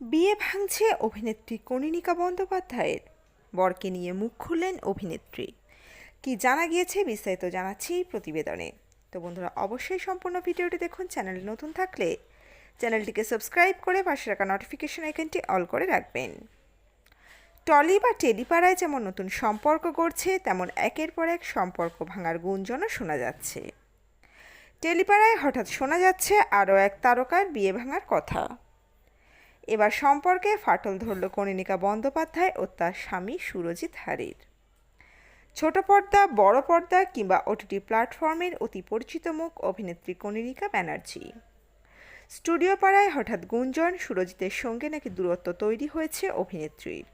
বিয়ে ভাঙছে অভিনেত্রী কনিনিকা বন্দ্যোপাধ্যায়ের। বরকে নিয়ে মুখ খুললেন অভিনেত্রী। কি জানা গিয়েছে বিস্তারিত জানাচ্ছি এই প্রতিবেদনে। তো বন্ধুরা, অবশ্যই সম্পূর্ণ ভিডিওটি দেখুন, চ্যানেলে নতুন থাকলে চ্যানেলটিকে সাবস্ক্রাইব করে পাশে রাখা নোটিফিকেশন আইকনটি অল করে রাখবেন। টলি বা টেলিপাড়ায় যেমন নতুন সম্পর্ক গড়ছে, তেমন একের পর এক সম্পর্ক ভাঙার গুঞ্জনও শোনা যাচ্ছে। টেলিপাড়ায় হঠাৎ শোনা যাচ্ছে আরও এক তারকার বিয়ে ভাঙার কথা। এবার সম্পর্কে ফাটল ধরল কনিনিকা বন্দ্যোপাধ্যায় ও তার স্বামী সুরজিৎ হারির। ছোট পর্দা, বড় পর্দা কিংবা ওটিটি প্ল্যাটফর্মের অতি পরিচিত মুখ অভিনেত্রী কনিনিকা ব্যানার্জি। স্টুডিও পাড়ায় হঠাৎ গুঞ্জন, সুরজিতের সঙ্গে নাকি দূরত্ব তৈরি হয়েছে অভিনেত্রীর।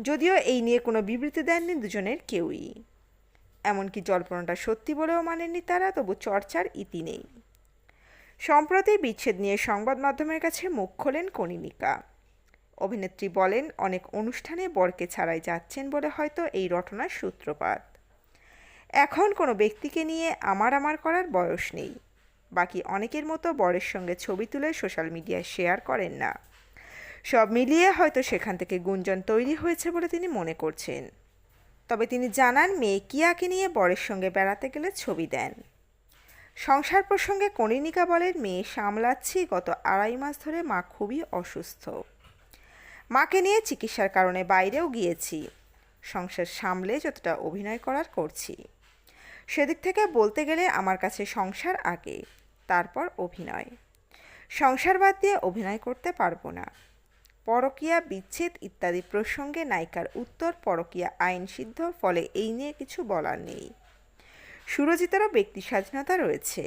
যদিও এই নিয়ে কোনো বিবৃতি দেননি দুজনের কেউই। এমনকি জল্পনাটা সত্যি বলেও মানেননি তারা, তবু চর্চার ইতি নেই। সম্প্রতি বিচ্ছেদ নিয়ে সংবাদ মাধ্যমের কাছে মুখ খোলেন কনিনিকা অভিনেত্রী বলেন, অনেক অনুষ্ঠানে বরকে ছাড়াই যাচ্ছেন বলে হয়তো এই রটনার সূত্রপাত। এখন কোনো ব্যক্তিকে নিয়ে আমার আমার করার বয়স নেই। বাকি অনেকের মতো বরের সঙ্গে ছবি তুলে সোশ্যাল মিডিয়ায় শেয়ার করেন না। সব মিলিয়ে হয়তো সেখান থেকে গুঞ্জন তৈরি হয়েছে বলে তিনি মনে করছেন। তবে তিনি জানান, মেয়ে কিয়াকে নিয়ে বরের সঙ্গে বেড়াতে গেলে ছবি দেন। সংসার প্রসঙ্গে কনিনিকা বলেন, মেয়ে সামলাচ্ছি। গত আড়াই মাস ধরে মা খুবই অসুস্থ। মাকে নিয়ে চিকিৎসার কারণে বাইরেও গিয়েছি। সংসার সামলে যতটা অভিনয় করার করছি। সেদিক থেকে বলতে গেলে আমার কাছে সংসার আগে, তারপর অভিনয়। সংসার বাদ দিয়ে অভিনয় করতে পারব না। পরকীয়া, বিচ্ছেদ ইত্যাদি প্রসঙ্গে নায়িকার উত্তর, পরকীয়া আইন সিদ্ধ ফলে এই নিয়ে কিছু বলার নেই। সুরজিতেরও ব্যক্তি স্বাধীনতা রয়েছে।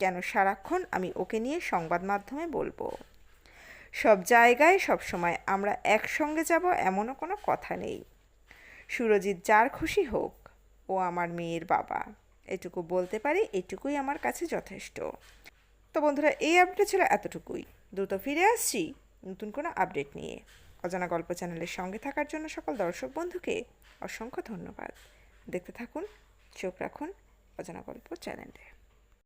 কেন সারাক্ষণ আমি ওকে নিয়ে সংবাদ মাধ্যমে বলব? সব জায়গায় সব সময় আমরা একসঙ্গে যাব এমনও কোনো কথা নেই। সুরজিৎ যার খুশি হোক, ও আমার মেয়ের বাবা। এটুকু বলতে পারি এটুকুই আমার কাছে যথেষ্ট। তো বন্ধুরা, এই আপডেট ছিল এতটুকুই। দ্রুত ফিরে আসছি নতুন কোনো আপডেট নিয়ে। অজানা গল্প চ্যানেলের সঙ্গে থাকার জন্য সকল দর্শক বন্ধুকে অসংখ্য ধন্যবাদ। দেখতে থাকুন, চোখ রাখুন অজানা গল্প চ্যানেলে